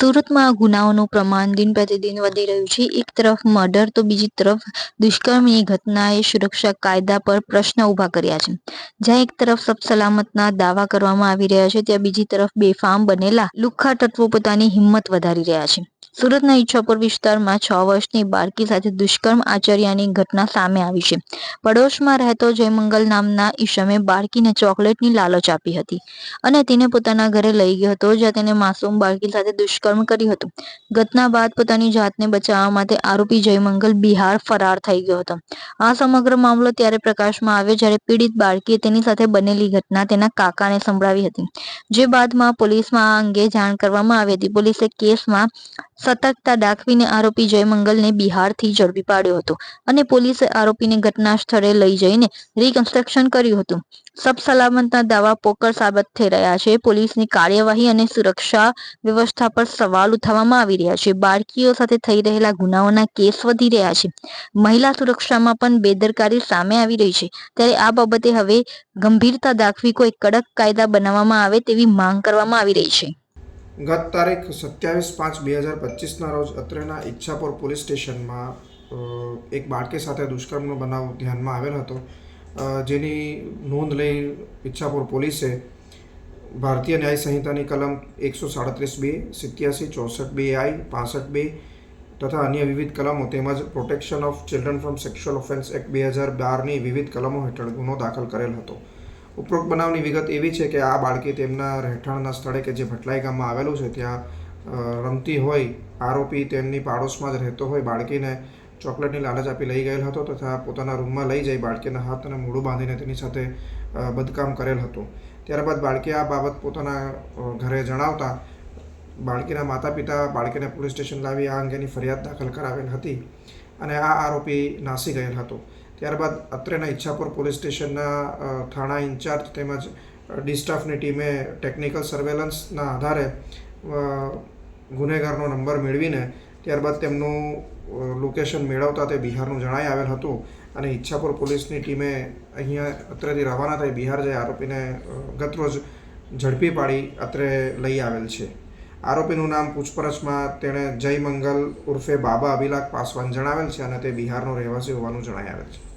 સુરતમાં ગુનાઓનું પ્રમાણ દિન પ્રતિદિન વધી રહ્યું છે. એક તરફ મર્ડર, તો બીજી તરફ દુષ્કર્મની ઘટનાએ સુરક્ષા કાયદા પર પ્રશ્ન ઊભા કર્યા છે. જ્યાં એક તરફ સલામતના દાવા કરવામાં આવી રહ્યા છે, ત્યાં બીજી તરફ બેફામ બનેલા લુખ્ખા તત્વો પોતાની હિંમત વધારી રહ્યા છે. સુરતના ઈચ્છાપુર વિસ્તારમાં છ વર્ષની બાળકી સાથે દુષ્કર્મ આચર્યાની ઘટના સામે આવી છે. પડોશમાં રહેતો જયમંગલ નામના ઈશમે બાળકીને ચોકલેટની લાલચ આપી હતી અને તેને પોતાના ઘરે લઈ ગયો હતો, જ્યાં તેને માસૂમ બાળકી સાથે દુષ્કર્મ કર્યું હતું. ઘટના બાદ પોતાની જાતને બચાવવા માટે આરોપી જયમંગલ બિહાર ફરાર થઈ ગયો હતો. આ સમગ્ર મામલો ત્યારે પ્રકાશમાં આવ્યો જ્યારે પીડિત બાળકીએ તેની સાથે બનેલી ઘટના તેના કાકાને સંભળાવી હતી. જે બાદમાં પોલીસમાં આ અંગે જાણ કરવામાં આવી હતી. પોલીસે કેસમાં સતર્કતા દાખવીને આરોપી જયમંગલને બિહારથી ઝડપી પાડ્યો હતો અને પોલીસે આરોપીને ઘટના સ્થળે લઈ જઈને રિકન્સ્ટ્રક્શન કર્યું હતું. સબ સલામતના દાવા પોકર સાબત થઈ રહ્યા છે. પોલીસની કાર્યવાહી અને સુરક્ષા વ્યવસ્થા પર સવાલ ઉઠાવવામાં આવી રહ્યા છે. બાળકીઓ સાથે થઈ રહેલા ગુનાઓના કેસ વધી રહ્યા છે. મહિલા સુરક્ષામાં પણ બેદરકારી સામે આવી રહી છે. ત્યારે આ બાબતે હવે ગંભીરતા દાખવી કોઈ કડક કાયદા બનાવવામાં આવે તેવી માંગ કરવામાં આવી રહી છે. ગત તારીખ સત્યાવીસ પાંચ બે હજાર પચીસના રોજ અત્રેના ઈચ્છાપુર પોલીસ સ્ટેશનમાં એક બાળકી સાથે દુષ્કર્મનો બનાવ ધ્યાનમાં આવેલ હતો જેની નોંધ લઈ ઈચ્છાપુર પોલીસે ભારતીય ન્યાય સંહિતાની કલમ એકસો સાડત્રીસ બે, સિત્યાસી ચોસઠ બે આઈ, પાસઠ બે તથા અન્ય વિવિધ કલમો તેમજ protection of children from sexual offence act બે હજાર બારની વિવિધ કલમો હેઠળ ગુનો દાખલ કરેલ હતો. ઉપરોક્ત બનાવની વિગત એવી છે કે આ બાળકી તેમના રહેઠાણના સ્થળે કે જે ભટલાઈ ગામમાં આવેલું છે, ત્યાં રમતી હોય, આરોપી તેમની પાડોશમાં જ રહેતો હોય, બાળકીને ચોકલેટની લાલચ આપી લઈ ગયેલ હતો તથા પોતાના રૂમમાં લઈ જઈ બાળકીના હાથ અને મોઢું બાંધીને તેની સાથે બદકામ કરેલ હતું. ત્યારબાદ બાળકી આ બાબત પોતાના ઘરે જણાવતા બાળકીના માતા પિતા બાળકીને પોલીસ સ્ટેશન લાવી આ અંગેની ફરિયાદ દાખલ કરાવેલ હતી અને આ આરોપી નાસી ગયેલ હતો. ત્યારબાદ અત્રેના ઈચ્છાપુર પોલીસ સ્ટેશનના થાણા ઇન્ચાર્જ તેમજ ડિસ્ટાફની ટીમે ટેકનિકલ સર્વેલન્સના આધારે ગુનેગારનો નંબર મેળવીને ત્યારબાદ તેમનું લોકેશન મેળવતા તે બિહારનું જણાઈ આવેલ હતું અને ઈચ્છાપુર પોલીસની ટીમે અહીંયા અત્રેથી રવાના થઈ બિહાર જઈ આરોપીને ગતરોજ ઝડપી પાડી અત્રે લઈ આવેલ છે. આરોપીનું નામ પૂછપરછમાં તેણે જય મંગલ ઉર્ફે બાબા અભિલાખ પાસવાન જણાવેલ છે અને તે બિહારનો રહેવાસી હોવાનું જણાઈ છે.